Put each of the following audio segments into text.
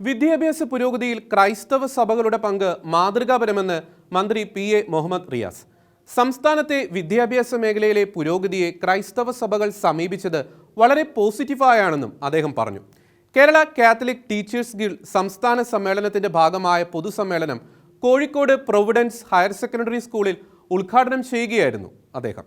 വിദ്യാഭ്യാസ പുരോഗതിയിൽ ക്രൈസ്തവ സഭകളുടെ പങ്ക് മാതൃകാപരമെന്ന് മന്ത്രി പി എ മുഹമ്മദ് റിയാസ്. സംസ്ഥാനത്തെ വിദ്യാഭ്യാസ മേഖലയിലെ പുരോഗതിയെ ക്രൈസ്തവ സഭകൾ സമീപിച്ചത് വളരെ പോസിറ്റീവായാണെന്നും അദ്ദേഹം പറഞ്ഞു. കേരള കാത്തലിക് ടീച്ചേഴ്സ് ഗിൽഡ് സംസ്ഥാന സമ്മേളനത്തിന്റെ ഭാഗമായ പൊതുസമ്മേളനം കോഴിക്കോട് പ്രൊവിഡൻസ് ഹയർ സെക്കൻഡറി സ്കൂളിൽ ഉദ്ഘാടനം ചെയ്യുകയായിരുന്നു അദ്ദേഹം.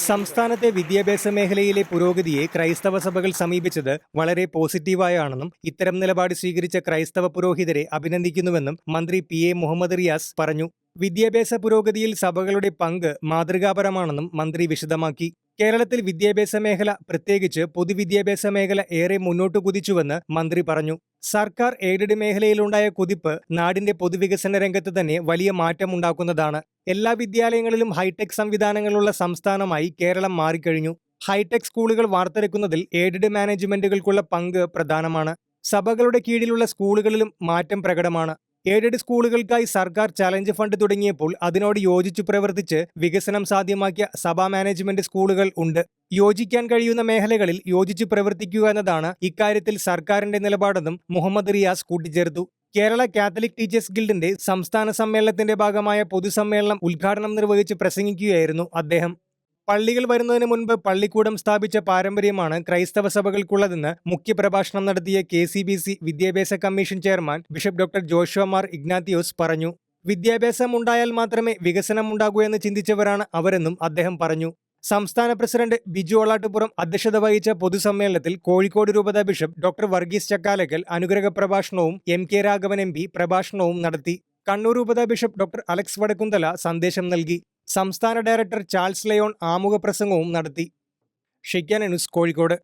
സംസ്ഥാനത്തെ വിദ്യാഭ്യാസ മേഖലയിലെ പുരോഗതിയെ ക്രൈസ്തവ സഭകൾ സമീപിച്ചത് വളരെ പോസിറ്റീവായാണെന്നും ഇത്തരം നിലപാട് സ്വീകരിച്ച ക്രൈസ്തവ പുരോഹിതരെ അഭിനന്ദിക്കുന്നുവെന്നും മന്ത്രി പി എ മുഹമ്മദ് റിയാസ് പറഞ്ഞു. വിദ്യാഭ്യാസ പുരോഗതിയിൽ സഭകളുടെ പങ്ക് മാതൃകാപരമാണെന്നും മന്ത്രി വിശദമാക്കി. കേരളത്തിൽ വിദ്യാഭ്യാസ മേഖല പ്രത്യേകിച്ച് പൊതുവിദ്യാഭ്യാസ മേഖല ഏറെ മുന്നോട്ട് കുതിച്ചുവെന്ന് മന്ത്രി പറഞ്ഞു. സർക്കാർ എയ്ഡഡ് മേഖലയിലുണ്ടായ കുതിപ്പ് നാടിന്റെ പൊതുവികസന രംഗത്ത് തന്നെ വലിയ മാറ്റമുണ്ടാക്കുന്നതാണ്. എല്ലാ വിദ്യാലയങ്ങളിലും ഹൈടെക് സംവിധാനങ്ങളുള്ള സംസ്ഥാനമായി കേരളം മാറിക്കഴിഞ്ഞു. ഹൈടെക് സ്കൂളുകൾ വാർത്തെടുക്കുന്നതിൽ എയ്ഡഡ് മാനേജ്മെന്റുകൾക്കുള്ള പങ്ക് പ്രധാനമാണ്. സഭകളുടെ കീഴിലുള്ള സ്കൂളുകളിലും മാറ്റം പ്രകടമാണ്. എയ്ഡഡ് സ്കൂളുകൾക്കായി സർക്കാർ ചലഞ്ച് ഫണ്ട് തുടങ്ങിയപ്പോൾ അതിനോട് യോജിച്ചു പ്രവർത്തിച്ച് വികസനം സാധ്യമാക്കിയ സഭാ മാനേജ്മെന്റ് സ്കൂളുകൾ ഉണ്ട്. യോജിക്കാൻ കഴിയുന്ന മേഖലകളിൽ യോജിച്ചു പ്രവർത്തിക്കുക എന്നതാണ് ഇക്കാര്യത്തിൽ സർക്കാരിന്റെ നിലപാടെന്നും മുഹമ്മദ് റിയാസ് കൂട്ടിച്ചേർത്തു. കേരള കാത്തലിക് ടീച്ചേഴ്സ് ഗിൽഡിന്റെ സംസ്ഥാന സമ്മേളനത്തിന്റെ ഭാഗമായ പൊതുസമ്മേളനം ഉദ്ഘാടനം നിർവഹിച്ച് പ്രസംഗിക്കുകയായിരുന്നു അദ്ദേഹം. പള്ളികൾ വരുന്നതിന് മുൻപ് പള്ളിക്കൂടം സ്ഥാപിച്ച പാരമ്പര്യമാണ് ക്രൈസ്തവ സഭകൾക്കുള്ളതെന്ന് മുഖ്യപ്രഭാഷണം നടത്തിയ കെ സി ബി സി വിദ്യാഭ്യാസ commission chairman bishop doctor Joshua Mar Ignatius പറഞ്ഞു. വിദ്യാഭ്യാസം ഉണ്ടായാൽ മാത്രമേ വികസനം ഉണ്ടാകൂ എന്ന് ചിന്തിച്ചവരാണ് അവരെന്നും അദ്ദേഹം പറഞ്ഞു. സംസ്ഥാന പ്രസിഡന്റ് ബിജു ഒളാട്ടുപുറം അധ്യക്ഷത വഹിച്ച പൊതുസമ്മേളനത്തിൽ കോഴിക്കോട് രൂപത ബിഷപ്പ് ഡോക്ടർ വർഗീസ് ചക്കാലക്കൽ അനുഗ്രഹ പ്രഭാഷണവും M K Raghavan M P പ്രഭാഷണവും നടത്തി. കണ്ണൂർ രൂപത ബിഷപ്പ് ഡോക്ടർ അലക്സ് വടക്കുന്തല സന്ദേശം നൽകി. സംസ്ഥാന ഡയറക്ടർ ചാൾസ് ലയോൺ ആമുഖ പ്രസംഗവും നടത്തി. ഷിക്കാന ന്യൂസ് കോഴിക്കോട്.